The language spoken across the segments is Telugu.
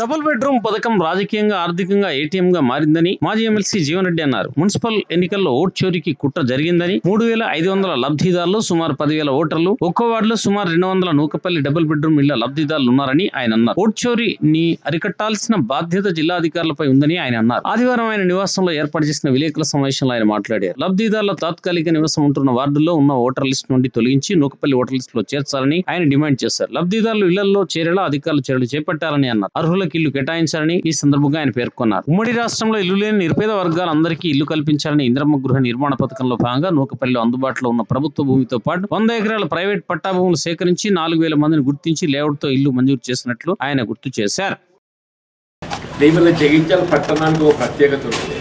డబుల్ బెడ్రూమ్ పథకం రాజకీయంగా ఆర్థికంగా ఏటీఎం గా మారిందని మాజీ ఎమ్మెల్సీ జీవన్ రెడ్డి అన్నారు. మున్సిపల్ ఎన్నికల్లో ఓట్ చోరీకి కుట్ర జరిగిందని మూడు వేల ఐదు వందల లబ్ధిదారులు సుమారు పదివేల ఓటర్లు ఒక్కో వార్డులో సుమారు రెండు వందల నూకపల్లి డబుల్ బెడ్రూమ్ ఇళ్ళ లబ్ధిదారులు ఉన్నారని ఆయన అన్నారు. ఓట్ చోరీని అరికట్టాల్సిన బాధ్యత జిల్లా అధికారులపై ఉందని ఆయన అన్నారు. ఆదివారం ఆయన నివాసంలో ఏర్పాటు చేసిన విలేకరుల సమావేశంలో ఆయన మాట్లాడారు. లబ్ధిదారుల తాత్కాలిక నివాసం ఉంటున్న వార్డుల్లో ఉన్న ఓటర్ లిస్ట్ నుండి తొలగించి నూకపల్లి ఓటర్ లిస్ట్లో చేర్చాలని ఆయన డిమాండ్ చేశారు. లబ్ధిదారులు ఇళ్ళలో చేరేలా అధికారులు చర్యలు చేపట్టాలని అన్నారు. అర్హులకు ఇల్లు కేటాయించాలని ఈ సందర్భంగా ఆయన పేర్కొన్నారు. ఉమ్మడి రాష్ట్రంలో ఇల్లు లేని నిరుపేద వర్గాలందరికీ ఇల్లు కల్పించాలని ఇంద్రమ్మ గృహ నిర్మాణ పథకంలో భాగంగా నూకపల్లిలో అందుబాటులో ఉన్న ప్రభుత్వ భూమితో పాటు వంద ఎకరాల ప్రైవేట్ పట్టా భూములు సేకరించి నాలుగు వేల మందిని గుర్తించి లేఅవుట్తో ఇల్లు మంజూరు చేసినట్లు ఆయన గుర్తు చేశారు. దీనివల్ల పట్టణానికి ఒక ప్రత్యేకత ఉంది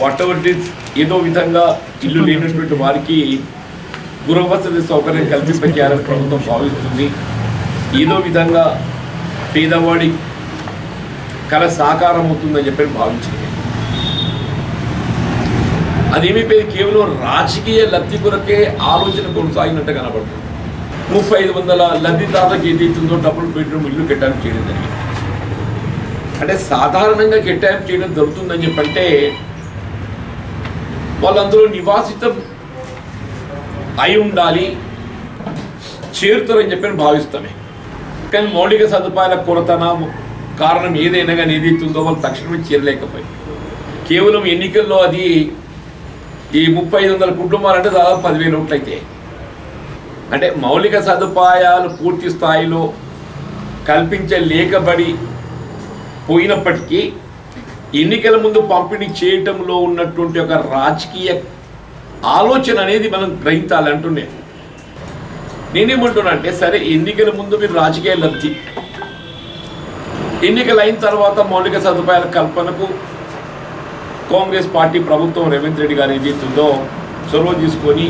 వాట్ ఎవర్ ఇట్ ఏదో విధంగా ఇల్లు లేనటువంటి వారికి గృహవసతి సౌకర్యం కల్పింపజేయాలని ప్రభుత్వం భావిస్తుంది. ఏదో విధంగా పేదవాడి కళ సాకారం అవుతుందని చెప్పి భావించింది అదేమి పేరు కేవలం రాజకీయ లబ్ధి కొరకే ఆలోచన కొనసాగినట్టు కనబడుతుంది. ముప్పై ఐదు వందల లబ్ధిదారులకు ఏదైతుందో డబుల్ బెడ్రూమ్ ఇల్లు కేటాయింపు చేయడం జరిగింది. అంటే సాధారణంగా కేటాయింపు చేయడం జరుగుతుందని చెప్పంటే వాళ్ళందరూ నివాసితం అయి ఉండాలి చేరుతారని చెప్పి భావిస్తామే కానీ మౌలిక సదుపాయాల కొరతన కారణం ఏదైనా కానీ ఏదైతుందో వాళ్ళు తక్షణమే చేరలేకపోయి కేవలం ఎన్నికల్లో అది ఈ ముప్పై ఐదు వందల కుటుంబాలంటే దాదాపు పదివేల ఓట్లు అయితే అంటే మౌలిక సదుపాయాలు పూర్తి స్థాయిలో కల్పించలేకబడి పోయినప్పటికీ ఎన్నికల ముందు పంపిణీ చేయటంలో ఉన్నటువంటి ఒక రాజకీయ ఆలోచన అనేది మనం గ్రహించాలంటున్నాను నేనేమంటున్నా అంటే సరే ఎన్నికల ముందు మీరు రాజకీయ లబ్ధి ఎన్నికలు అయిన తర్వాత మౌలిక సదుపాయాల కల్పనకు కాంగ్రెస్ పార్టీ ప్రభుత్వం రేవంత్ రెడ్డి గారు ఏదైతుందో చొరవ తీసుకొని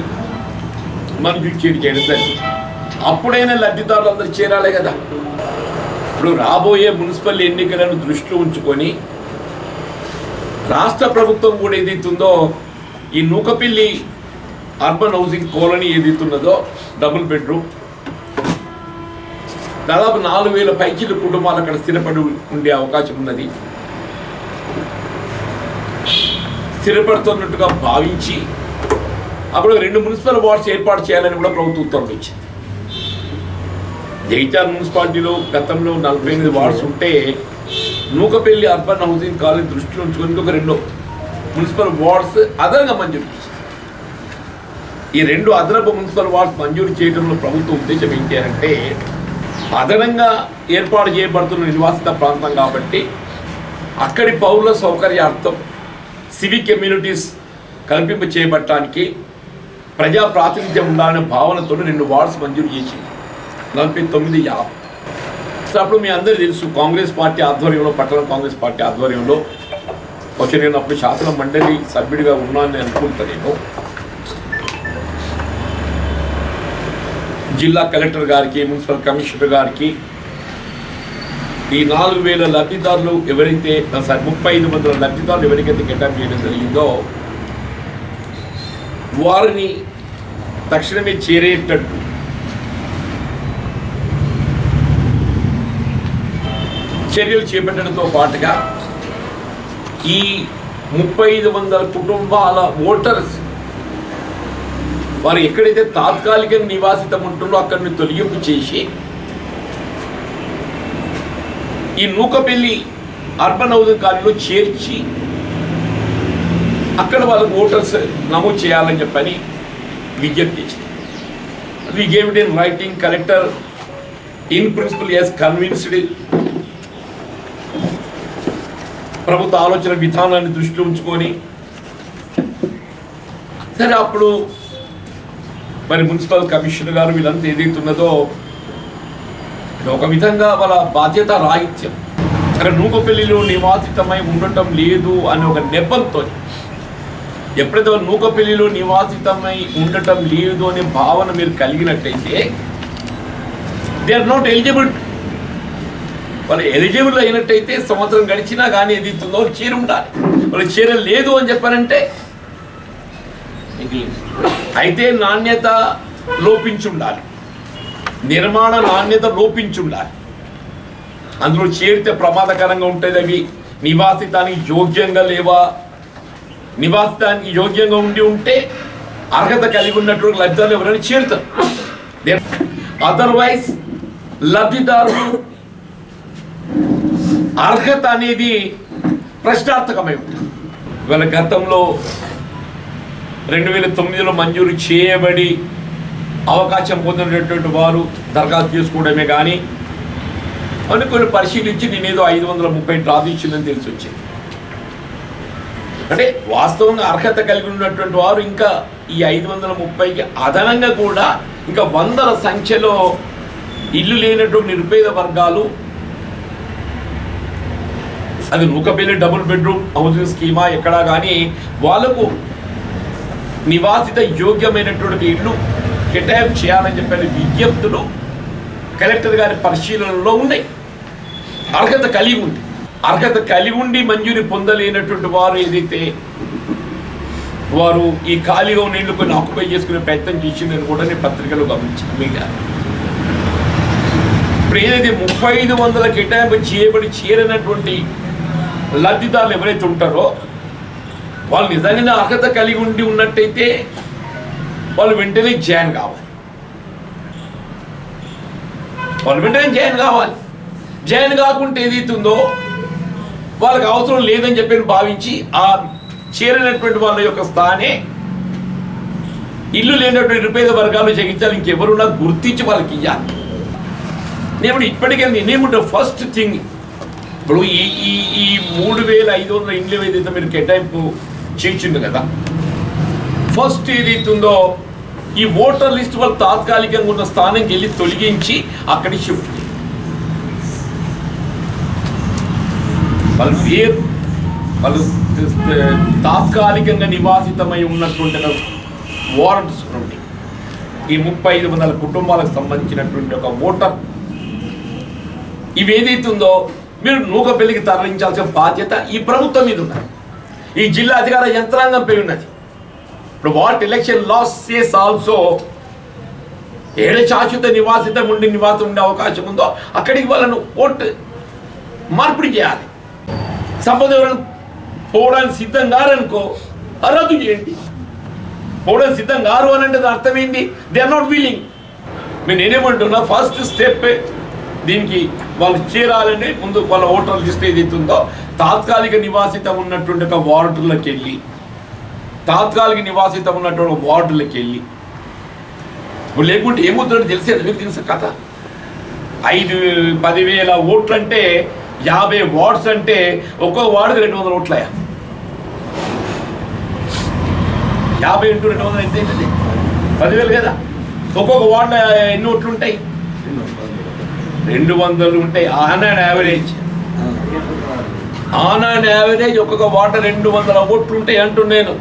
మంజూరు చేయడం చేయడం జరిగింది. అప్పుడైనా లబ్ధిదారులు చేరాలి కదా. ఇప్పుడు రాబోయే మున్సిపల్ ఎన్నికలను దృష్టిలో ఉంచుకొని రాష్ట్ర ప్రభుత్వం కూడా ఏదైతుందో ఈ నూకపిల్లి అర్బన్ హౌసింగ్ కాలనీ ఏదైతున్నదో డబుల్ బెడ్రూమ్ దాదాపు నాలుగు వేల పైచిల కుటుంబాలు అక్కడ స్థిరపడి ఉండే అవకాశం ఉన్నది. స్థిరపడుతున్నట్టుగా భావించి అప్పుడు రెండు మున్సిపల్ వార్డ్స్ ఏర్పాటు చేయాలని కూడా ప్రభుత్వం ఉత్తర్వులు ఇచ్చింది. జగిత్యాల మున్సిపాలిటీలో గతంలో నలభై ఎనిమిది వార్డ్స్ ఉంటే నూకపల్లి అర్బన్ హౌసింగ్ కాలనీ దృష్టిలో ఉంచుకొని ఇంకొక రెండు మున్సిపల్ వార్డ్స్ అదనంగా మంజూరు చేసింది. ఈ రెండు అదనపు మున్సిపల్ వార్డ్స్ మంజూరు చేయడంలో ప్రభుత్వ ఉద్దేశం ఏంటి అంటే అదనంగా ఏర్పాటు చేయబడుతున్న నివాసిత ప్రాంతం కాబట్టి అక్కడి పౌరుల సౌకర్యార్థం సివిక్ కమ్యూనిటీస్ కల్పింప చేయబట్టడానికి ప్రజా ప్రాతినిధ్యం ఉండాలనే భావనతో రెండు వార్డ్స్ మంజూరు చేసింది. నలభై తొమ్మిది యాభై. సో అప్పుడు మీ అందరూ తెలుసు కాంగ్రెస్ పార్టీ ఆధ్వర్యంలో పట్టణ కాంగ్రెస్ పార్టీ ఆధ్వర్యంలో వచ్చి నేను అప్పుడు శాసన మండలి సభ్యుడిగా ఉన్నానని అనుకుంటా నేను. జిల్లా కలెక్టర్ గారికి మున్సిపల్ కమిషనర్ గారికి ఈ నాలుగు వేల లబ్ధిదారులు ఎవరైతే సారీ ముప్పై ఐదు వందల లబ్ధిదారులు ఎవరికైతే కేటాయింపు చేయడం జరిగిందో వారిని తక్షణమే చేరేటట్టు చర్యలు చేపట్టడంతో పాటుగా ఈ ముప్పై ఐదు వందల కుటుంబాల ఓటర్స్ వారు ఎక్కడైతే తాత్కాలిక నివాసితం ఉంటుందో అక్కడిని తొలగింపు చేసి ఈ నూకపల్లి అర్బన్ హౌసింగ్ కాలనీలో చేర్చి అక్కడ వాళ్ళకు ఓటర్స్ నమోదు చేయాలని చెప్పని విజ్ఞప్తి చేసింది we gave it in writing collector in principle as convinced ప్రభుత్వ ఆలోచన విధానాన్ని దృష్టిలో ఉంచుకొని సరే అప్పుడు మరి మున్సిపల్ కమిషనర్ గారు వీళ్ళంతా ఏదైతున్నదో ఇది ఒక విధంగా వాళ్ళ బాధ్యత రాహిత్యం. అక్కడ నూకపల్లిలో నివాసితమై ఉండటం లేదు అనే ఒక నెపంతో ఎప్పుడైతే వాళ్ళు నూకపల్లిలో నివాసితమై ఉండటం లేదు అనే భావన మీరు కలిగినట్టయితే దే ఆర్ నాట్ ఎలిజిబుల్ వాళ్ళు ఎలిజిబుల్ అయినట్టయితే సంవత్సరం గడిచినా కానీ ఏదైతుందో చీర ఉండాలి. వాళ్ళు చేరలేదు అని చెప్పారంటే అయితే నాణ్యత లోపించి ఉండాలి నిర్మాణ నాణ్యత లోపించి ఉండాలి అందులో చేరితే ప్రమాదకరంగా ఉంటుంది అవి నివాసితానికి యోగ్యంగా లేవా? నివాసితానికి యోగ్యంగా ఉండి ఉంటే అర్హత కలిగి ఉన్నటువంటి లబ్ధిదారులు ఎవరైనా చేరుతారు. అదర్వైజ్ లబ్ధిదారులు అర్హత అనేది ప్రశ్నార్థకమై ఉంటుంది. ఇవాళ గతంలో రెండు వేల తొమ్మిదిలో మంజూరు చేయబడి అవకాశం పొందినటువంటి వారు దరఖాస్తు చేసుకోవడమే కానీ అని కొన్ని పరిశీలించి నేనేదో ఐదు వందల ముప్పై డ్రా తీసిందని తెలిసి వచ్చింది. అంటే వాస్తవంగా అర్హత కలిగి ఉన్నటువంటి వారు ఇంకా ఈ ఐదు వందల ముప్పైకి అదనంగా కూడా ఇంకా వందల సంఖ్యలో ఇల్లు లేనటువంటి నిరుపేద వర్గాలు అది నూకపల్లి డబుల్ బెడ్రూమ్ హౌసింగ్ స్కీమా ఎక్కడా కానీ వాళ్ళకు నివాసిత యోగ్యమైనటువంటి ఇల్లు కేటాయింపు చేయాలని చెప్పిన విజ్ఞప్తులు కలెక్టర్ గారి పరిశీలనలో ఉన్నాయి. అర్హత కలిగి ఉంది. అర్హత కలిగి ఉండి మంజూరి పొందలేనటువంటి వారు ఏదైతే వారు ఈ ఖాళీగా ఉన్న ఇల్లు కొన్ని ఆక్యుపై చేసుకునే ప్రయత్నం చేసిందని కూడా నేను పత్రికలో గమనించాను మీగా ఇప్పుడు ఏదైతే ముప్పై ఐదు వందల కేటాయింపు చేయబడి చేరినటువంటి లబ్ధిదారులు ఎవరైతే ఉంటారో వాళ్ళు నిజంగానే అర్హత కలిగి ఉండి ఉన్నట్టయితే వాళ్ళు వెంటనే జాయిన్ కావాలి. వాళ్ళు వెంటనే జాయిన్ కావాలి. జాయిన్ కాకుంటే ఏదైతుందో వాళ్ళకి అవసరం లేదని చెప్పి భావించి ఆ చేరినటువంటి వాళ్ళ యొక్క స్థానే ఇల్లు లేనటువంటి నిరుపేద వర్గాలు జగించాలి ఇంకెవరున్నా గుర్తించి వాళ్ళకి ఇవ్వాలి నేను ఇప్పటికే నేనేముంటా ఫస్ట్ థింగ్ ఇప్పుడు ఈ ఈ ఈ మూడు వేల ఐదు వందల ఇండ్లు ఏదైతే మీరు కేటాయింపు చేసిండు కదా. ఫస్ట్ ఏదైతుందో ఈ ఓటర్ లిస్ట్ వాళ్ళు తాత్కాలికంగా ఉన్న స్థానంకి వెళ్ళి తొలగించి అక్కడికి షిఫ్ట్ వాళ్ళు ఏ వాళ్ళు తాత్కాలికంగా నివాసితమై ఉన్నటువంటి వారంట్స్ నుండి ఈ ముప్పై ఐదు వందల కుటుంబాలకు సంబంధించినటువంటి ఒక ఓటర్. ఇవి ఏదైతే ఉందో మీరు నూకపల్లికి తరలించాల్సిన బాధ్యత ఈ ప్రభుత్వం మీద ఉన్నది. ఈ జిల్లా అధికార యంత్రాంగం పెరిగినది ఇప్పుడు what election laws says also ఏడ శాశ్వత నివాసితం ఉండి నివాసం ఉండే అవకాశం ఉందో అక్కడికి వాళ్ళను ఓటు మార్పిడి చేయాలి. సంపద ఎవరైనా పోవడానికి సిద్ధం కారనుకో రద్దు చేయండి. పోవడానికి సిద్ధం కారు అని అంటే అర్థమైంది దే ఆర్ నాట్ విల్లింగ్ నేను నేనేమంటున్నా ఫస్ట్ స్టెప్ దీనికి వాళ్ళు చేరాలని ముందు వాళ్ళ ఓటర్లు లిస్ట్ ఏదైతుందో తాత్కాలిక నివాసితం ఉన్నటువంటి ఒక వార్డులకు వెళ్ళి తాత్కాలిక నివాసితం ఉన్నటువంటి వార్డులకు వెళ్ళి ఇప్పుడు లేకుంటే ఏమవుతుందో తెలిసేది మీకు తెలుసు కథ? ఐదు పదివేల ఓట్లు అంటే యాభై వార్డ్స్ అంటే ఒక్కో వార్డుకి రెండు వందల ఓట్లయా యాభై ఇంటూ రెండు వందలు ఎంత అవుతుంది పదివేలు కదా. ఒక్కొక్క వార్డులో ఎన్ని ఓట్లు ఉంటాయి? రెండు వందలు ఉంటాయి. On and average. On and average ఒక్కొక్క వార్డు రెండు వందల ఓట్లు ఉంటాయి అంటున్నాను నేను.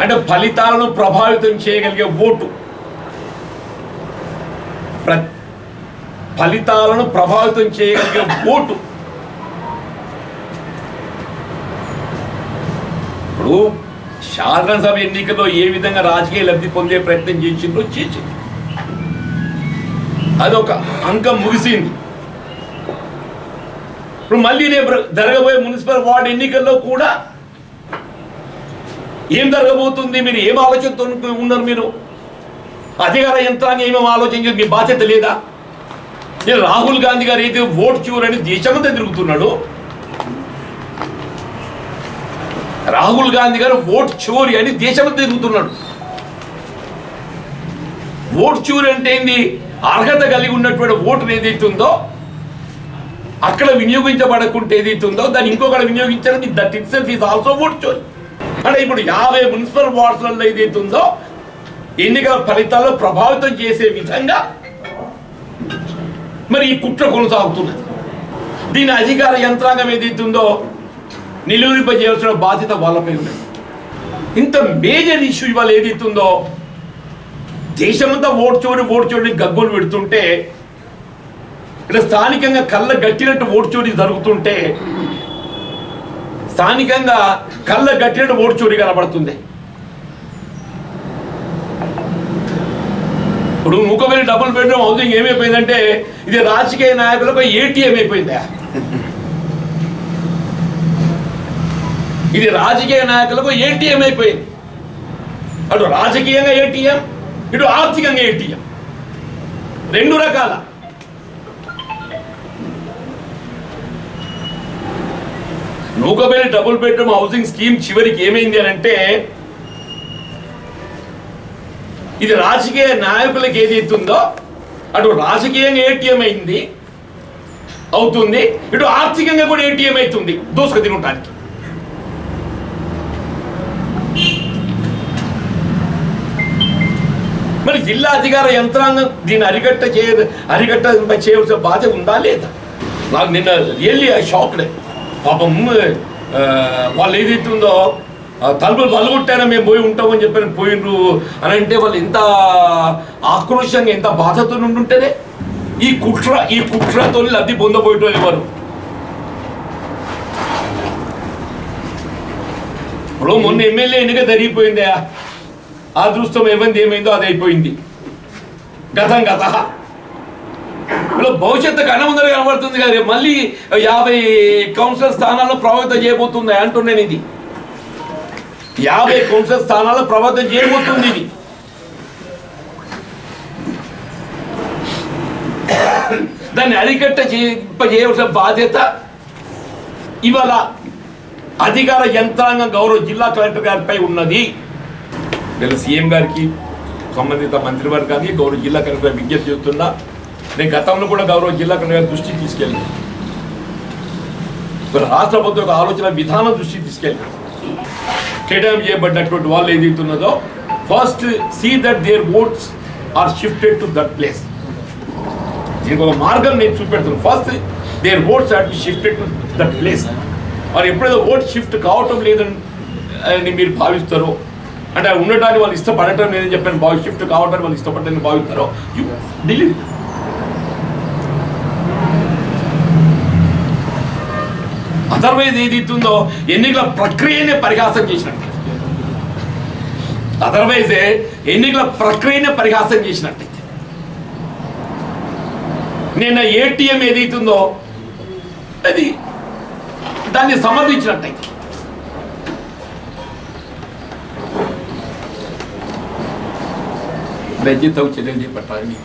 అంటే ఫలితాలను ప్రభావితం చేయగలిగే ఓటు. ప్ర ఫలితాలను ప్రభావితం చేయగలిగే ఓటు. ఇప్పుడు శాసనసభ ఎన్నికల్లో ఏ విధంగా రాజకీయ లబ్ధి పొందే ప్రయత్నం చేసిందో చేసింది. అదొక అంకం ముగిసింది. ఇప్పుడు మళ్ళీ రేపు జరగబోయే మున్సిపల్ వార్డు ఎన్నికల్లో కూడా ఏం జరగబోతుంది? మీరు ఏం ఆలోచనతో ఉన్నారు మీరు? అధికార యంత్రాన్ని ఏమేమి ఆలోచించారు మీ బాధ్యత లేదా? నేను రాహుల్ గాంధీ గారు అయితే ఓట్ చూరని అని దేశమంతా తిరుగుతున్నాడు. రాహుల్ గాంధీ గారు ఓట్ చోరీ అని దేశమంతా తిరుగుతున్నాడు. ఓట్ చోరీ అంటే ఏంది? అర్హత కలిగి ఉన్నటువంటి ఓటు ఏదైతే ఉందో అక్కడ వినియోగించబడకుంటే ఏదైతే ఉందో దాన్ని ఇంకొకటి వినియోగించాలని that itself is also vote చోరీ అంటే ఇప్పుడు యాభై మున్సిపల్ వార్డ్స్లలో ఏదైతే ఉందో ఎన్నికల ఫలితాల్లో ప్రభావితం చేసే విధంగా మరి ఈ కుట్ర కొనసాగుతున్నది. దీని అధికార యంత్రాంగం ఏదైతే ఉందో నిలువరింపజేయాల్సిన బాధ్యత వాళ్ళపై ఉన్నది. ఇంత మేజర్ ఇష్యూ ఇవాళ ఏదైతే ఉందో దేశమంతా ఓడ్చోడి ఓడ్చోడిని ఓటు గగ్గోలు పెడుతుంటే ఇక్కడ స్థానికంగా కళ్ళ గట్టినట్టు ఓటు చోరీ జరుగుతుంటే స్థానికంగా కళ్ళ గట్టినట్టు ఓటు చోరీ కనబడుతుంది. ఇప్పుడు ఇప్పుడు డబుల్ బెడ్రూమ్ హౌసింగ్ ఏమైపోయిందంటే ఇది రాజకీయ నాయకులకు ఏటీఎం అయిపోయిందా? ఇది రాజకీయ నాయకులకు ఏటీఎం అయిపోయింది. అటు రాజకీయంగా ఏటీఎం ఇటు ఆర్థికంగా ఏటీఎం. రెండు రకాల Nookabelli double bedroom housing scheme చివరికి ఏమైంది అని అంటే ఇది రాజకీయ నాయకులకు ఏది అటు రాజకీయంగా ఏటీఎం అయింది అవుతుంది ఇటు ఆర్థికంగా కూడా ఏటీఎం అవుతుంది. దోసుక తినటానికి. మరి జిల్లా అధికార యంత్రాంగం దీన్ని అరికట్ట చేయ అరికట్ట చేయవలసిన బాధ్యత ఉందా లేదా? నాకు నిన్న రియల్లీ షాక్డ్. పాపం వాళ్ళు ఏదైతే ఉందో తలుపులు పలుగొట్టారా మేము పోయి ఉంటామని చెప్పని పోయినరు అని అంటే వాళ్ళు ఎంత ఆక్రోషంగా ఎంత బాధతో ఉంటుంటేనే ఈ కుట్ర ఈ కుట్రతో లబ్ధి పొందబోయేటోళ్ళు వారు ఇప్పుడు మొన్న ఎమ్మెల్యే ఎన్నిక జరిగిపోయిందా? ఆ దృష్టం ఏమైంది ఏమైందో అది అయిపోయింది. గతం గత. ఇప్పుడు భవిష్యత్తు కనముందర కనబడుతుంది కదా రేపు మళ్ళీ యాభై కౌన్సిలర్ స్థానాల్లో ప్రభావితం చేయబోతుంది అంటున్నాను ఇది యాభై కౌన్సిలర్ స్థానాల్లో ప్రభావితం చేయబోతుంది ఇది. దాన్ని అరికట్ట చేయవలసిన బాధ్యత ఇవాళ అధికార యంత్రాంగం గౌరవ జిల్లా కలెక్టర్ గారిపై ఉన్నది. నేను సీఎం గారికి సంబంధిత మంత్రివర్గానికి గౌరవ జిల్లా కలెక్టర్ విజ్ఞప్తి చేస్తున్నా. నేను గతంలో కూడా గౌరవ జిల్లా కలెక్టర్ గారి దృష్టికి తీసుకెళ్ళాను రాష్ట్ర ప్రభుత్వం యొక్క ఆలోచన విధానం దృష్టికి తీసుకెళ్ళాను. కేటాయింపు చేయబడినటువంటి వాళ్ళు ఏదైతున్నదో first see that their votes are shifted to that place దీనికి ఒక మార్గం నేను చూపెడుతున్నాను first their votes had be shifted to that place వారు ఎప్పుడైతే ఓట్ షిఫ్ట్ కావటం లేదని అని మీరు భావిస్తారో అంటే అది ఉండటానికి వాళ్ళు ఇష్టపడటం లేదని చెప్పాను బాగా షిఫ్ట్ కావటానికి వాళ్ళు ఇష్టపడటం భావిస్తారో యూ డిలీట్ అదర్వైజ్ ఏది ఎన్నికల ప్రక్రియనే పరిహాసం చేసినట్టు. అదర్వైజ్ ఎన్నికల ప్రక్రియనే పరిహాసం చేసినట్టయితే నిన్న ఏటీఎం ఏదైతుందో అది దాన్ని సమర్థించినట్టయితే రజితవు చర్యలు చేపట్టాలి